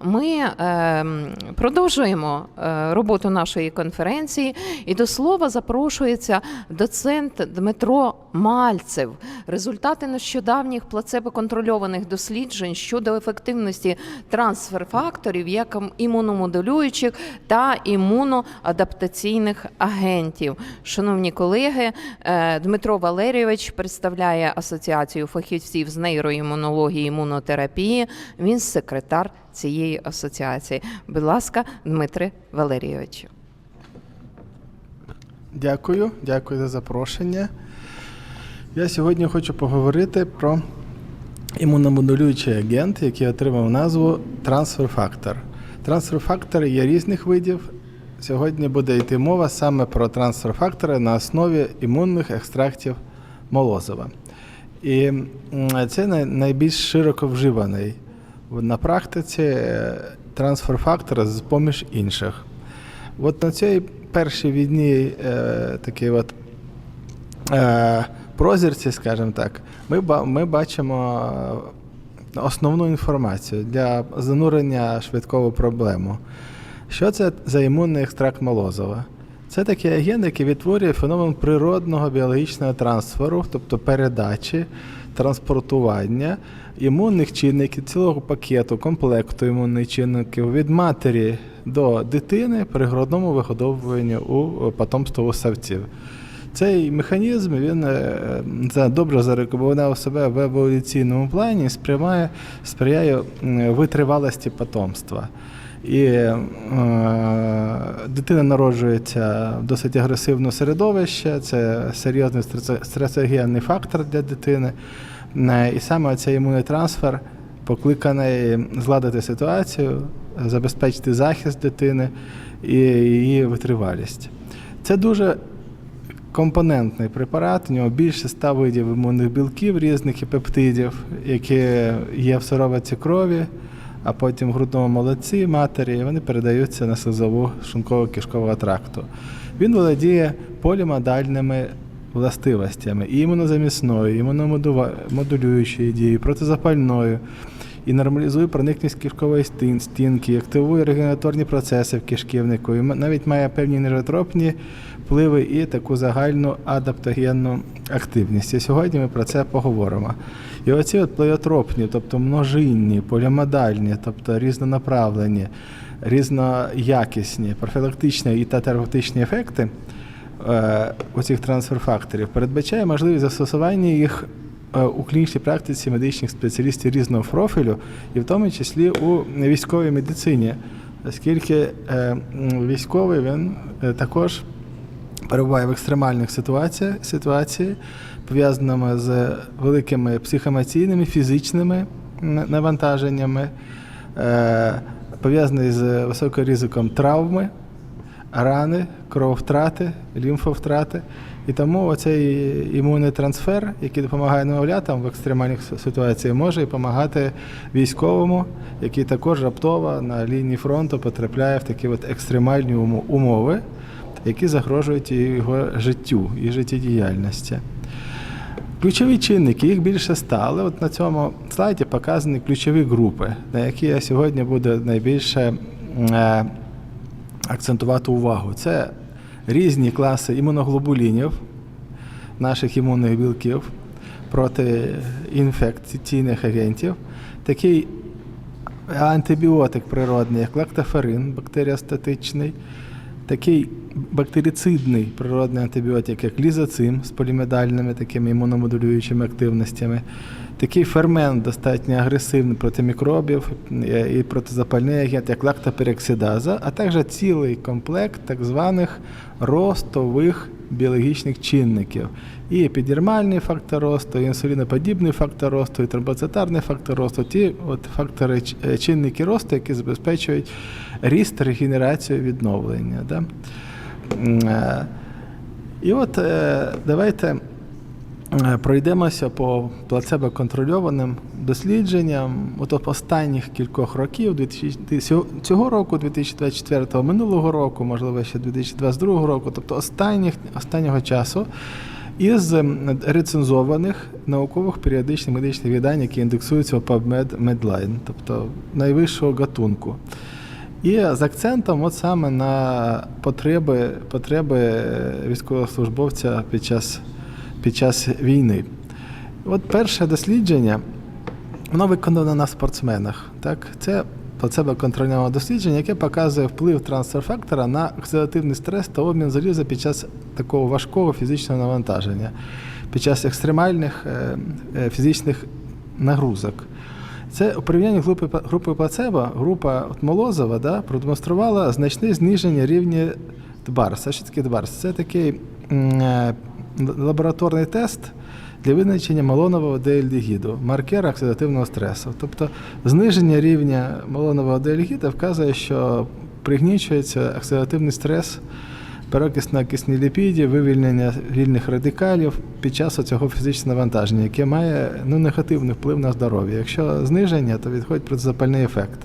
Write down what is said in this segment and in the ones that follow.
ми е, продовжуємо е, роботу нашої конференції, і до слова запрошується доцент Дмитро Мальцев. Результати нещодавніх плацебо-контрольованих досліджень щодо ефективності трансфер-факторів як імуномодулюючих та імуноадаптаційних агентів. Шановні колеги, е, Дмитро Валерійович представляє Асоціацію фахівців з нейроімунології і імунотерапії. Він секретар цієї асоціації. Будь ласка, Дмитре Валерійовичу. Дякую, дякую за запрошення. Я сьогодні хочу поговорити про імуномодулюючий агент, який отримав назву трансфер-фактор. Трансфер-фактори є різних видів. Сьогодні буде йти мова саме про трансфер-фактори на основі імунних екстрактів молозива. І це найбільш широко вживаний на практиці е, трансфер-фактор з поміж інших. От на цій першій відній е, такій от е, прозірці, скажімо так, ми, ми бачимо е, основну інформацію для занурення швидкого в проблему. Що це за імунний екстракт молозова? Це такий агент, який відтворює феномен природного біологічного трансферу, тобто передачі, транспортування імунних чинників, цілого пакету, комплекту імунних чинників від матері до дитини при грудному вигодовуванні у потомству савців. Цей механізм він е, добре зарекомендував себе в еволюційному плані, сприймає, сприяє витривалості потомства. І е, дитина народжується в досить агресивне середовище, це серйозний стресогенний фактор для дитини. І саме цей імунний трансфер покликаний зладити ситуацію, забезпечити захист дитини і її витривалість. Це дуже компонентний препарат. У нього більше ста видів імунних білків різних і пептидів, які є в сироватці крові, а потім в грудному молоці матері, і вони передаються на слизову шлунково-кишкового тракту. Він володіє полімодальними властивостями і імунозамісною, імуномодулюючою дією, протизапальною. І нормалізує проникність кишкової стінки, активує регенаторні процеси в кишківнику, і навіть має певні нейротропні впливи і таку загальну адаптогенну активність. І сьогодні ми про це поговоримо. І оці от плеотропні, тобто множинні, полімодальні, тобто різнонаправлені, різноякісні, профілактичні і та терапевтичні ефекти оцих трансфер-факторів передбачає можливість застосування їх е, у клінічній практиці медичних спеціалістів різного профілю, і в тому числі у військовій медицині, оскільки е, військовий він е, також перебуває в екстремальних ситуаціях, ситуації, пов'язаними з великими психоемоційними, фізичними навантаженнями, е, пов'язаний з високим ризиком травми, рани, крововтрати, лімфовтрати. І тому оцей імунний трансфер, який допомагає немовлятам в екстремальних ситуаціях, може і допомагати військовому, який також раптово на лінії фронту потрапляє в такі от екстремальні умови, які загрожують його життю і життєдіяльності. Ключові чинники, їх більше стали. От на цьому слайді показані ключові групи, на які я сьогодні буду найбільше е, акцентувати увагу. Це різні класи імуноглобулінів, наших імунних білків проти інфекційних агентів. Такий антибіотик природний, як лактоферин, бактеріостатичний, такий бактерицидний природний антибіотик, як лізоцим з полімедальними такими імуномодулюючими активностями, такий фермент достатньо агресивний проти мікробів е, і протизапальний агент, як лактопероксидаза, а також цілий комплект так званих ростових біологічних чинників. І епідермальний фактор росту, і інсуліноподібний фактор росту, і тромбоцитарний фактор росту, ті от фактори е, чинники росту, які забезпечують ріст, регенерацію, відновлення. Да? Е, І от давайте пройдемося по плацебо-контрольованим дослідженням. От останніх кількох років, 2000 цього- року, 2024, минулого року, можливо, ще 2022 року, тобто останніх, останнього часу. із рецензованих наукових періодичних медичних видань, які індексуються в PubMed Medline, тобто найвищого гатунку. І з акцентом от саме на потреби, потреби е, військовослужбовця під час, під час війни. От перше дослідження, воно виконано на спортсменах. Так? Це плацебо контрольоване дослідження, яке показує вплив трансфер-фактора на оксидативний стрес та обмін заліза під час такого важкого фізичного навантаження, під час екстремальних е, е, фізичних нагрузок. Це у порівнянні групи, групи плацебо, група от Молозова да, продемонструвала значне зниження рівня ДБАРС. А що таке ДБАРС? Це такий е, лабораторний тест для визначення малонового деальдегіду, маркера оксидативного стресу. Тобто зниження рівня малонового деальдегіду вказує, що пригнічується оксидативний стрес перекисна кисні ліпіді, вивільнення вільних радикалів під час цього фізичного навантаження, яке має ну, негативний вплив на здоров'я. Якщо зниження, то відходить протизапальний ефект.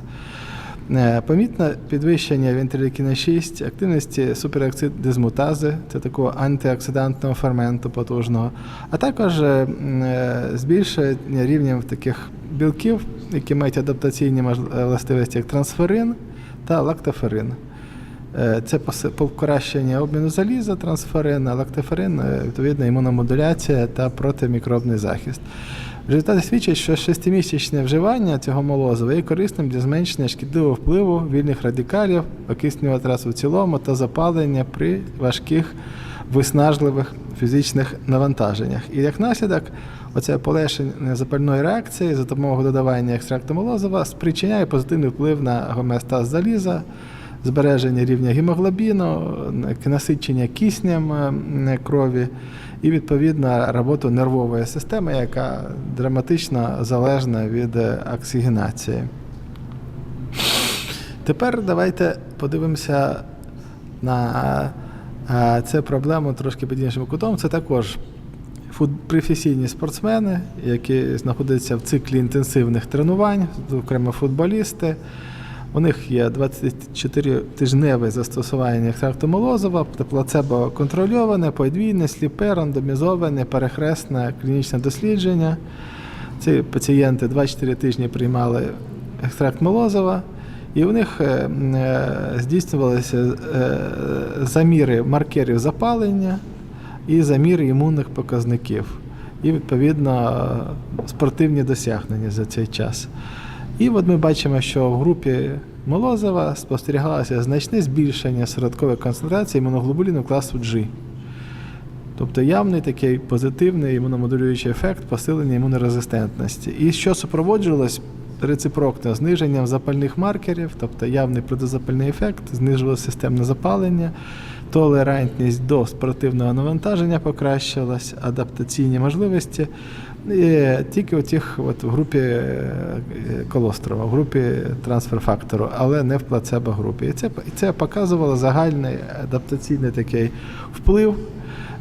Е, Помітне підвищення вентрилікіна 6, активності супероксидизмутази, це такого антиоксидантного ферменту потужного, а також е, е, збільшення рівня таких білків, які мають адаптаційні властивості, як трансферин та лактоферин. Це покращення обміну заліза, трансферин, лактоферин, відповідно, імуномодуляція та протимікробний захист. Результати свідчать, що шестимісячне вживання цього молозива є корисним для зменшення шкідливого впливу вільних радикалів, окиснювого трасу в цілому та запалення при важких виснажливих фізичних навантаженнях. І як наслідок, оце полегшення запальної реакції за допомогою додавання екстракту молозива спричиняє позитивний вплив на гомеостаз заліза, збереження рівня гемоглобіну, насичення киснем е, крові і відповідно роботу нервової системи, яка драматично залежна від е, оксигенації. Тепер давайте подивимося на е, цю проблему трошки під іншим кутом. Це також професійні спортсмени, які знаходяться в циклі інтенсивних тренувань, зокрема футболісти. У них є 24-тижневе застосування екстракту молозова, плацебо контрольоване, подвійне, сліпе, рандомізоване, перехресне клінічне дослідження. Ці пацієнти 24 тижні приймали екстракт молозова, і у них е, е, здійснювалися е, заміри маркерів запалення і заміри імунних показників, і відповідно спортивні досягнення за цей час. І от ми бачимо, що в групі Молозова спостерігалося значне збільшення середкової концентрації імуноглобуліну класу G. Тобто явний такий позитивний імуномодулюючий ефект посилення імунорезистентності. І що супроводжувалось рецепрокно зниженням запальних маркерів, тобто явний протизапальний ефект, знижувалося системне запалення, толерантність до спортивного навантаження покращилась, адаптаційні можливості. І тільки у тих от в групі е, колострова, в групі трансфер-фактору, але не в плацебо-групі. І це, і це показувало загальний адаптаційний такий вплив,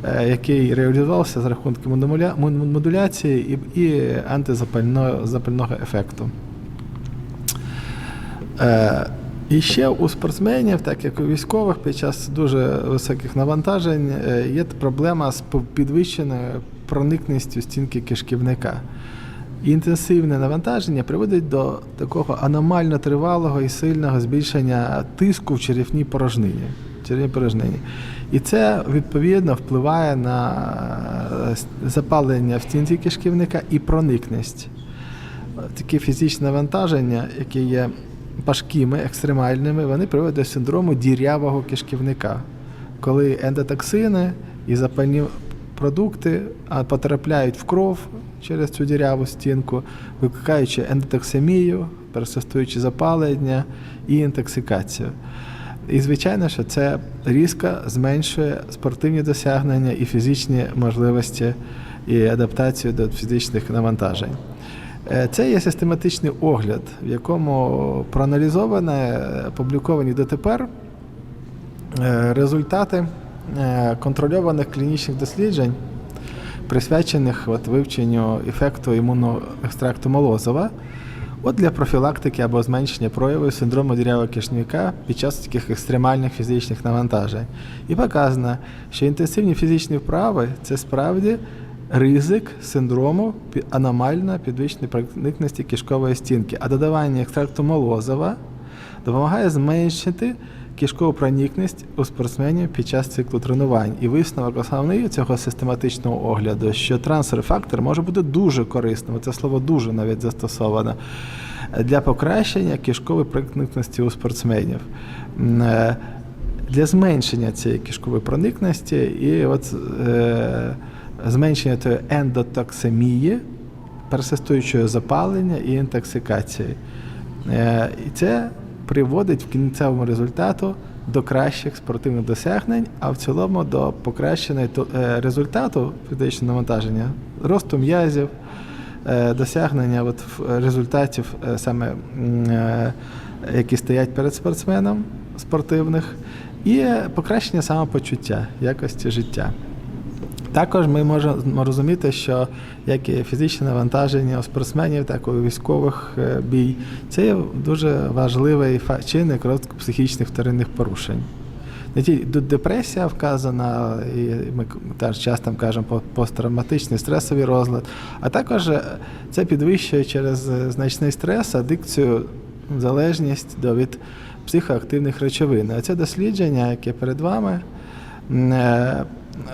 е, який реалізувався з мон- модуляції і, і антизапального запального ефекту. Е, і ще у спортсменів, так як у військових, під час дуже високих навантажень е, є проблема з підвищеною проникністю стінки кишківника. Інтенсивне навантаження приводить до такого аномально тривалого і сильного збільшення тиску в черевній порожнині. черевній порожнині. І це відповідно впливає на е, запалення в стінці кишківника і проникність. Такі фізичні навантаження, які є важкими, екстремальними, вони приводять до синдрому дірявого кишківника, коли ендотоксини і запальні продукти а, потрапляють в кров через цю діряву стінку, викликаючи ендотоксемію, персистуючи запалення і інтоксикацію. І звичайно, що це різко зменшує спортивні досягнення і фізичні можливості і адаптацію до фізичних навантажень. Е, Це є систематичний огляд, в якому проаналізовано, е, опубліковані дотепер е, результати контрольованих клінічних досліджень, присвячених от вивченню ефекту імунного екстракту молозова От для профілактики або зменшення проявів синдрому дірявого кишнівка під час таких екстремальних фізичних навантажень. І показано, що інтенсивні фізичні вправи це справді ризик синдрому аномально підвищеної проникності кишкової стінки, а додавання екстракту молозова допомагає зменшити кишкову проникність у спортсменів під час циклу тренувань. І висновок основний цього систематичного огляду, що трансфер-фактор може бути дуже корисним. Це слово дуже навіть застосовано для покращення кишкової проникності у спортсменів. Е, Для зменшення цієї кишкової проникності і от е, зменшення тої ендотоксемії, персистуючого запалення і інтоксикації. Е, І це приводить в кінцевому результату до кращих спортивних досягнень, а в цілому до покращеної е, результату фізичного навантаження, росту м'язів, е, досягнення от результатів е, саме, які стоять перед спортсменом спортивних, і покращення самопочуття, якості життя. Також ми можемо розуміти, що як і фізичне навантаження у спортсменів, так і у військових е, бій, це є дуже важливий чинник розвитку психічних вторинних порушень. Не тільки депресія вказана, і ми теж часто кажемо посттравматичний стресовий розлад, а також е, це підвищує через е, значний стрес, адикцію, залежність до від психоактивних речовин. А це дослідження, яке перед вами,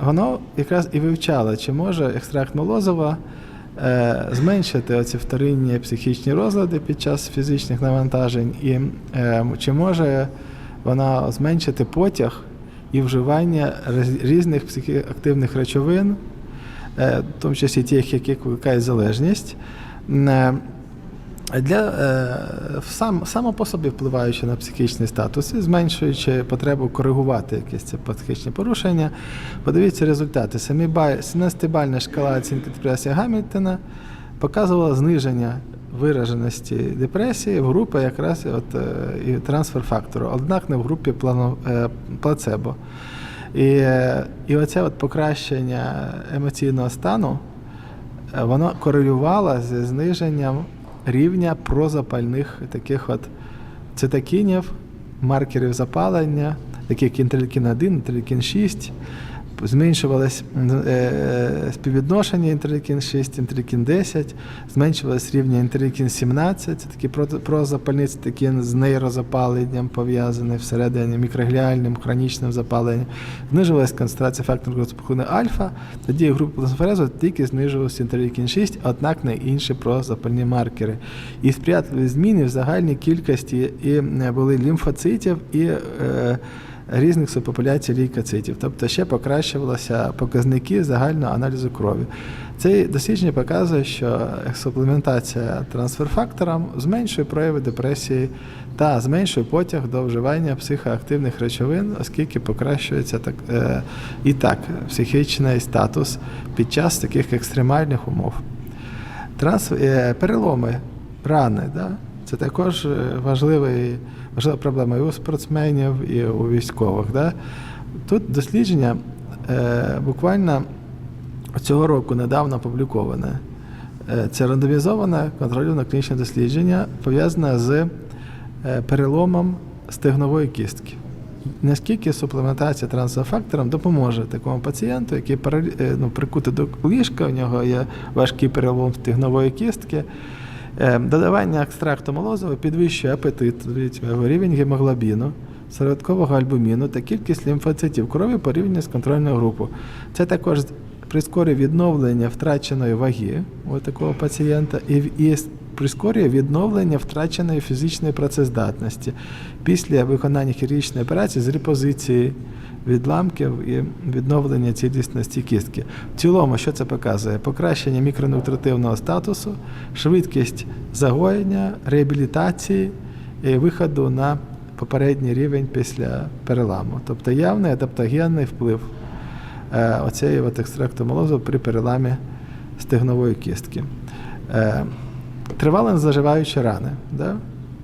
воно якраз і вивчало, чи може екстракт молозова е, зменшити оці вторинні психічні розлади під час фізичних навантажень, і е, чи може вона зменшити потяг і вживання різних психоактивних речовин, е, в тому числі тих, які викликають залежність. Для е, сам само по собі впливаючи на психічний статус і зменшуючи потребу коригувати якісь це психічні порушення. Подивіться результати. Самі бай- 17-бальна шкала оцінки депресії Гамільтона показувала зниження вираженості депресії в групі якраз от, е, і трансфер фактору, однак не в групі плано, е, плацебо. І, і оце от покращення емоційного стану воно корелювало зі зниженням рівня прозапальних таких от цитокінів, маркерів запалення, таких як інтерлікін 1, інтерлікін 6. Зменшувалось е, співвідношення інтерлікін 6, інтерлікін 10, зменшувалось рівня інтерлікін 17, це такі про- прозапальні цитокін з нейрозапаленням пов'язаний всередині мікрогліальним хронічним запаленням. Знижувалась концентрація фактору розпухлини альфа, тоді групи плазмоферезу тільки знижувався інтерлікін 6, однак не інші прозапальні маркери. І сприятливі зміни в загальній кількості і е, були лімфоцитів і е, різних субпопуляцій лейкоцитів. Тобто ще покращувалися показники загального аналізу крові. Це дослідження показує, що суплементація трансферфактором зменшує прояви депресії та зменшує потяг до вживання психоактивних речовин, оскільки покращується так, е, і так психічний статус під час таких екстремальних умов. Транс, е, переломи, рани, да? Це також е, важливий, важлива проблема і у спортсменів, і у військових. Да? Тут дослідження е, буквально цього року недавно опубліковане. Е, Це рандомізоване контрольоване клінічне дослідження, пов'язане з е, переломом стегнової кістки. Наскільки суплементація трансфактором допоможе такому пацієнту, який ну, прикутий до ліжка, у нього є важкий перелом стегнової кістки. Е, Додавання екстракту молозива підвищує апетит, рівень гемоглобіну, середкового альбуміну та кількість лімфоцитів крові порівняно з контрольною групою. Це також прискорює відновлення втраченої ваги у такого пацієнта і прискорює відновлення втраченої фізичної працездатності після виконання хірургічної операції з репозиції відламків і відновлення цілісності кістки. В цілому, що це показує? Покращення мікронутративного статусу, швидкість загоєння, реабілітації і виходу на попередній рівень після переламу. Тобто явний адаптогенний вплив е, оцеї от екстракту молозу при переламі стегнової кістки. Е, Тривало заживаючі рани. Да?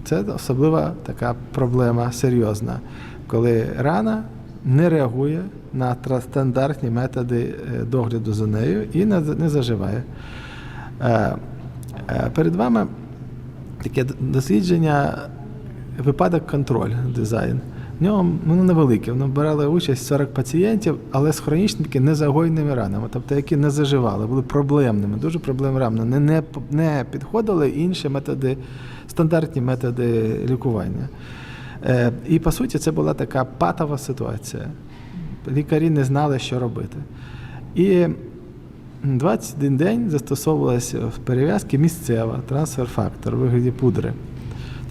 Це особлива така проблема серйозна, коли рана не реагує на стандартні методи е, догляду за нею і не, заживає. Е, е, Перед вами таке дослідження випадок контроль дизайн. В ньому воно невелике. Воно брали участь 40 пацієнтів, але з хронічними незагойними ранами, тобто які не заживали, були проблемними, дуже проблемними ранами. Не, не, не підходили інші методи, стандартні методи лікування. Е, і по суті, це була така патова ситуація. Лікарі не знали, що робити. І 21 день застосовувалася в перев'язки місцева трансфер-фактор у вигляді пудри,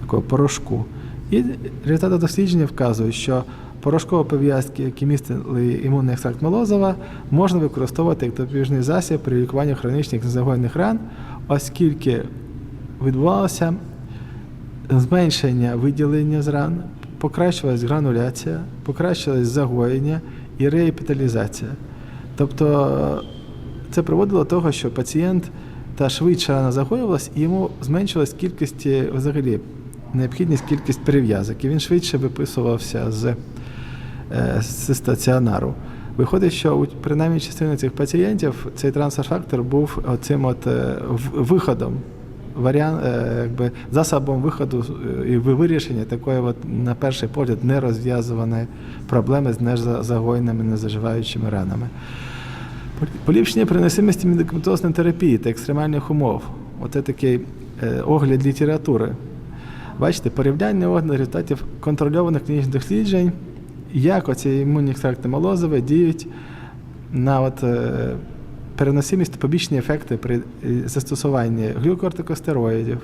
такого порошку. І результати дослідження вказують, що порошкові пов'язки, які містили імунний екстракт молозова, можна використовувати як допоміжний засіб при лікуванні хронічних незагоєних ран, оскільки відбувалося зменшення виділення з ран, покращилась грануляція, покращилось загоєння і реепіталізація. Тобто це приводило до того, що пацієнт та швидше рана загоювалась, і йому зменшилась кількість е, взагалі необхідність кількість перев'язок, і він швидше виписувався з, е, з стаціонару. Виходить, що у принаймні частини цих пацієнтів цей трансфер-фактор був цим от е, виходом, варіант, е, якби засобом виходу е, і вирішення такої, от, на перший погляд, нерозв'язуваної проблеми з незагоєними, незаживаючими ранами. Поліпшення переносимості медикаментозної терапії та екстремальних умов. Оце такий е, огляд літератури. Бачите, порівняння огляду результатів контрольованих клінічних досліджень, як оці імунні екстракти молозові діють на от, переносимість та побічні ефекти при е, застосуванні глюкортикостероїдів,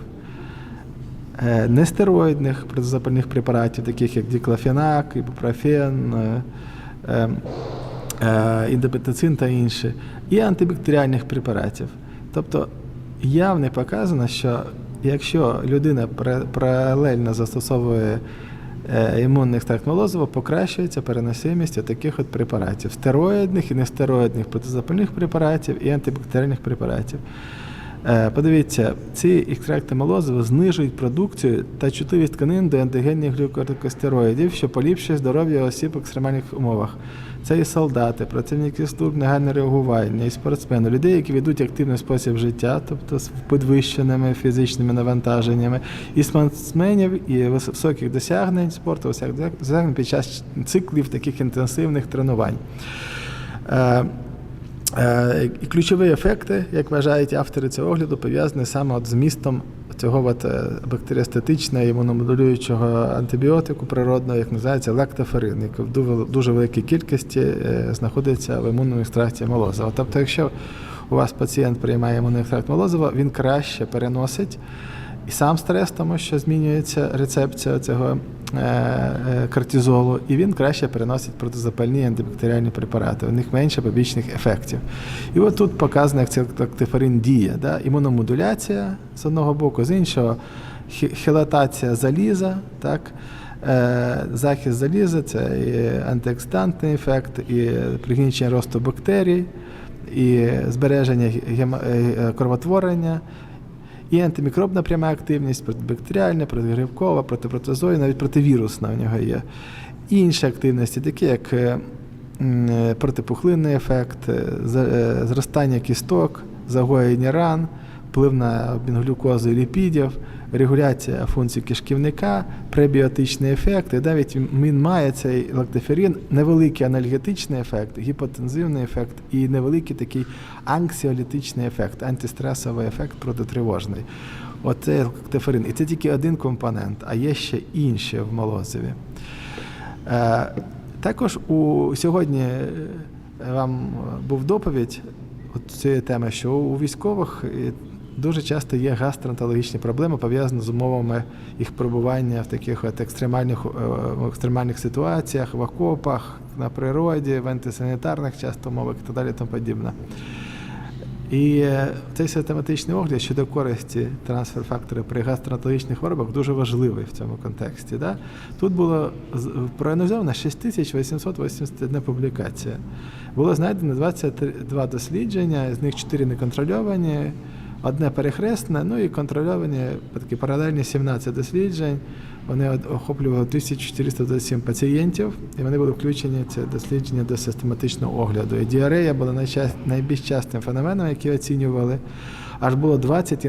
е, нестероїдних протизапальних препаратів, таких як діклофенак, ібупрофен, е, індопетицин та інші, і антибактеріальних препаратів. Тобто явно показано, що якщо людина паралельно застосовує е, імунний екстракт покращується переносимість таких от препаратів стероїдних і нестероїдних протизапальних препаратів і антибактеріальних препаратів. Е, Подивіться, ці екстракти молозива знижують продукцію та чутливість тканин до ендогенних глюкортикостероїдів, що поліпшує здоров'я осіб в екстремальних умовах. Це і солдати, працівники служб негайне реагування, і спортсмени, людей, які ведуть активний спосіб життя, тобто з підвищеними фізичними навантаженнями, і спортсменів, і високих досягнень спорту, досягнень під час циклів таких інтенсивних тренувань. Е, І ключові ефекти, як вважають автори цього огляду, пов'язані саме от з містом цього от е, бактеріостатичного імуномодулюючого антибіотику природного, як називається лактоферин, який в дуже великій кількості е, знаходиться в імунному екстракті молозива. Тобто, якщо у вас пацієнт приймає імунний екстракт молозива, він краще переносить і сам стрес, тому що змінюється рецепція цього е, е, кортизолу, і він краще переносить протизапальні антибактеріальні препарати. У них менше побічних ефектів. І от тут показано, як цей діє. Да? Імуномодуляція з одного боку, з іншого хі- хелатація заліза, так? Е, Захист заліза це і антиоксидантний ефект, і пригнічення росту бактерій, і збереження кровотворення, і антимікробна пряма активність, протибактеріальна, протигрибкова, протипротозоїдна, навіть противірусна у нього є. Інші активності, такі як е, е, протипухлинний ефект, е, зростання кісток, загоєння ран, вплив на обмін глюкози і ліпідів, регуляція функцій кишківника, пребіотичний ефект. І навіть він має цей лактоферин невеликий анальгетичний ефект, гіпотензивний ефект і невеликий такий анксіолітичний ефект, антистресовий ефект протитривожний. Оце лактоферин. І це тільки один компонент, а є ще інші в молозиві. Е, Також у сьогодні е, вам був доповідь от цієї теми, що у військових дуже часто є гастроентерологічні проблеми, пов'язані з умовами їх перебування в таких от екстремальних, е, екстремальних ситуаціях, в окопах, на природі, в антисанітарних часто умовах і так далі тому подібне. І е, цей систематичний огляд щодо користі трансфер-фактора при гастроентерологічних хворобах дуже важливий в цьому контексті. Да? Тут було з- проаналізовано 6881 публікація. Було знайдено 22 дослідження, з них 4 неконтрольовані, одне перехресне, ну і контрольовані такі паралельні 17 досліджень Вони охоплювали 1427 пацієнтів, і вони були включені це дослідження до систематичного огляду. І діарея була найбільш частим феноменом, який оцінювали. Аж було 20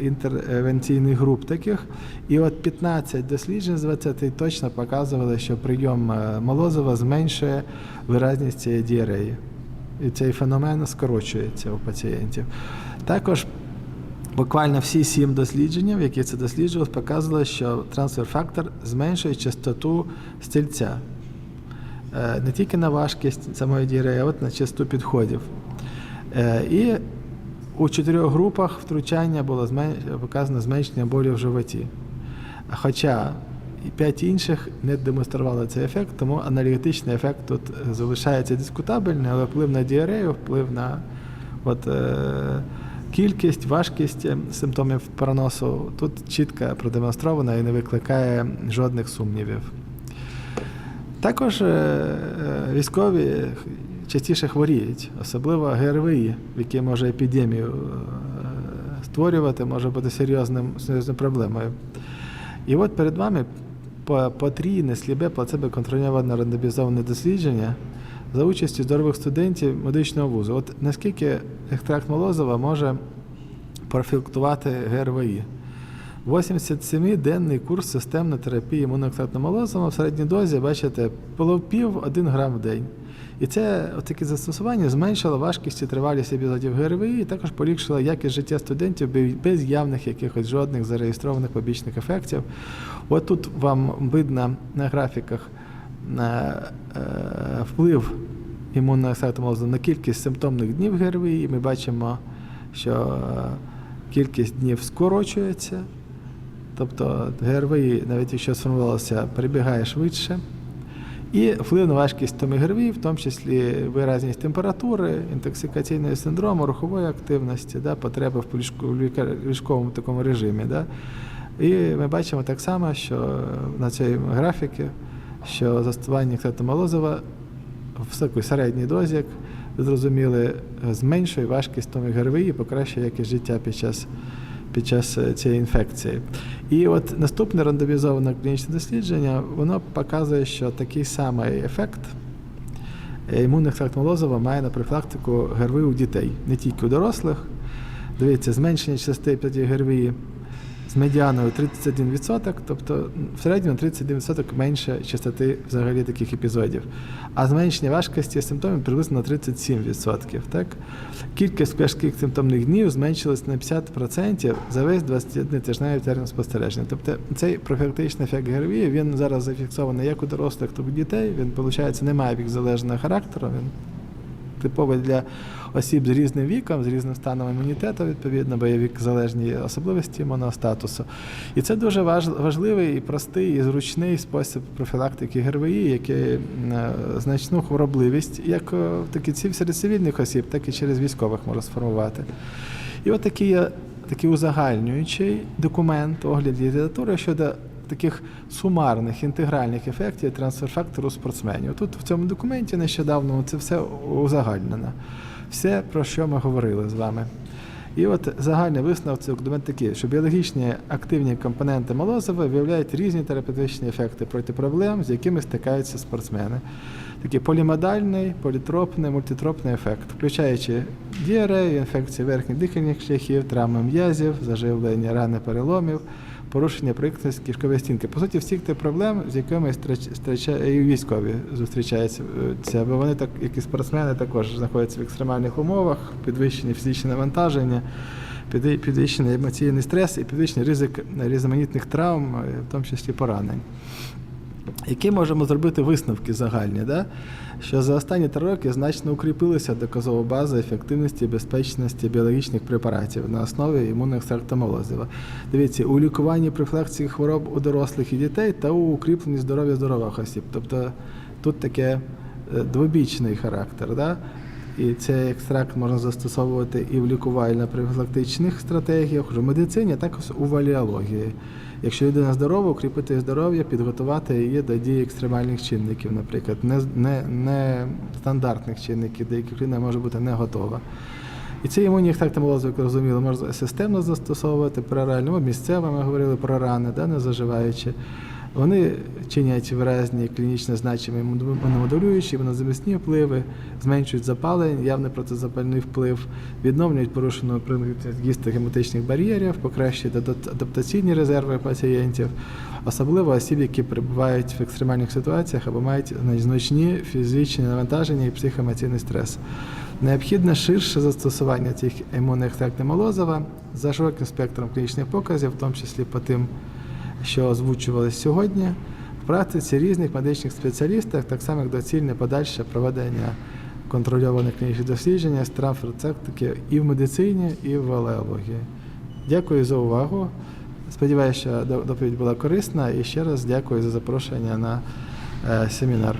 інтервенційних груп таких, і от 15 досліджень з 20 точно показували, що прийом е, молозива зменшує виразність цієї діареї. І цей феномен скорочується у пацієнтів. Також буквально всі сім досліджень, які це досліджували, показували, що трансфер-фактор зменшує частоту стільця. Е, Не тільки на важкість самої діареї, а от на частоту підходів. Е, І у чотирьох групах втручання було показано зменшення болю в животі. Хоча п'ять інших не демонстрували цей ефект, тому аналітичний ефект тут е, залишається дискутабельний, але вплив на діарею, вплив на от, кількість, важкість е, симптомів переносу тут чітко продемонстрована і не викликає жодних сумнівів. Також е, е, військові частіше хворіють, особливо ГРВІ, який може епідемію створювати, може бути серйозним, серйозною проблемою. І от перед вами потрійне сліпе плацебо контрольоване рандомізоване дослідження за участю здорових студентів медичного вузу. От наскільки екстракт молозива може профілактувати ГРВІ? 87-денний курс системної терапії імуноекстрактного молозива в середній дозі, бачите, половпів 1 грам в день. І це таке застосування зменшило важкість і тривалість епізодів ГРВІ, і також поліпшило якість життя студентів без- явних якихось жодних зареєстрованих побічних ефектів. От тут вам видно на графіках вплив імунного молозива на кількість симптомних днів ГРВІ, і ми бачимо, що е, кількість днів скорочується. Тобто ГРВІ, навіть якщо сформувалося, перебігає швидше. І вплив на важкість томігерві, в тому числі виразність температури, інтоксикаційного синдрому, рухової активності, да, потреби в ліжковому такому режимі. Да. І ми бачимо так само, що на цій графіці, що застосування молозива в такій середній дозі, як зрозуміли, зменшує важкість томігерві і покращує якість життя під час під час е, цієї інфекції. І от наступне рандомізоване клінічне дослідження, воно показує, що такий самий ефект е, імунний має на профілактику ГРВІ у дітей, не тільки у дорослих. Дивіться, зменшення епізодів ГРВІ з медіаною 31%, тобто в середньому 31% менше частоти взагалі таких епізодів. А зменшення важкості симптомів приблизно на 37%. Так? Кількість важких симптомних днів зменшилась на 50% за весь 21-тижневий термін спостереження. Тобто цей профілактичний ефект ГРВІ, він зараз зафіксований як у дорослих, так і у дітей. Він, виходить, не має вік-залежного характеру. Він типовий для осіб з різним віком, з різним станом імунітету, відповідно, бо є вік-залежні особливості імунного статусу. І це дуже важливий і простий, і зручний спосіб профілактики ГРВІ, який е, значну хворобливість, як е, так і ці- серед цивільних осіб, так і через військових може сформувати. І от такий, є такий узагальнюючий документ, огляд літератури щодо таких сумарних інтегральних ефектів трансфер-фактору спортсменів. Тут в цьому документі нещодавно це все узагальнено. Все, про що ми говорили з вами. І от загальний висновок цього документу такий, що біологічні активні компоненти молозива виявляють різні терапевтичні ефекти проти проблем, з якими стикаються спортсмени. Такий полімодальний, політропний, мультитропний ефект, включаючи діарею, інфекції верхніх дихальних шляхів, травми м'язів, заживлення рани переломів, порушення проєктності кишкової стінки. По суті, всіх тих проблем, з якими і військові зустрічаються, бо вони так, як і спортсмени, також знаходяться в екстремальних умовах, підвищені фізичні навантаження, підвищений емоційний стрес і підвищений ризик різноманітних травм, в тому числі поранень. Які можемо зробити висновки загальні, да? що за останні три роки значно укріпилася доказова база ефективності і безпечності біологічних препаратів на основі імунного екстракту молозива. Дивіться, у лікуванні профілакції хвороб у дорослих і дітей та у укріпленні здоров'я здорових осіб. Тобто тут таке е, двобічний характер. Да? І цей екстракт можна застосовувати і в лікувально-профілактичних стратегіях, вже в медицині, а також у валіології. Якщо людина здорова, укріпити здоров'я, підготувати її до дії екстремальних чинників, наприклад, не, не, не стандартних чинників, до яких людина може бути не готова. І ці імунні так молозу, як розуміли, можна системно застосовувати перорально, місцево ми говорили про рани, да, не заживаючи. Вони чинять виразні клінічно значимі імуномодулюючі, імунозамісні впливи, зменшують запалення, явний протизапальний вплив, відновлюють порушену проникність гематичних бар'єрів, покращують адаптаційні резерви пацієнтів, особливо осіб, які перебувають в екстремальних ситуаціях або мають значні фізичні навантаження і психоемоційний стрес. Необхідне ширше застосування цих імунних екстрактів молозива за широким спектром клінічних показів, в тому числі по тим, що озвучувалися сьогодні, в практиці різних медичних спеціалістів, так само як доцільне подальше проведення контрольованих клінічних досліджень з трансферцептики і в медицині, і в алеології. Дякую за увагу. Сподіваюся, що до- доповідь була корисна і ще раз дякую за запрошення на е, семінар.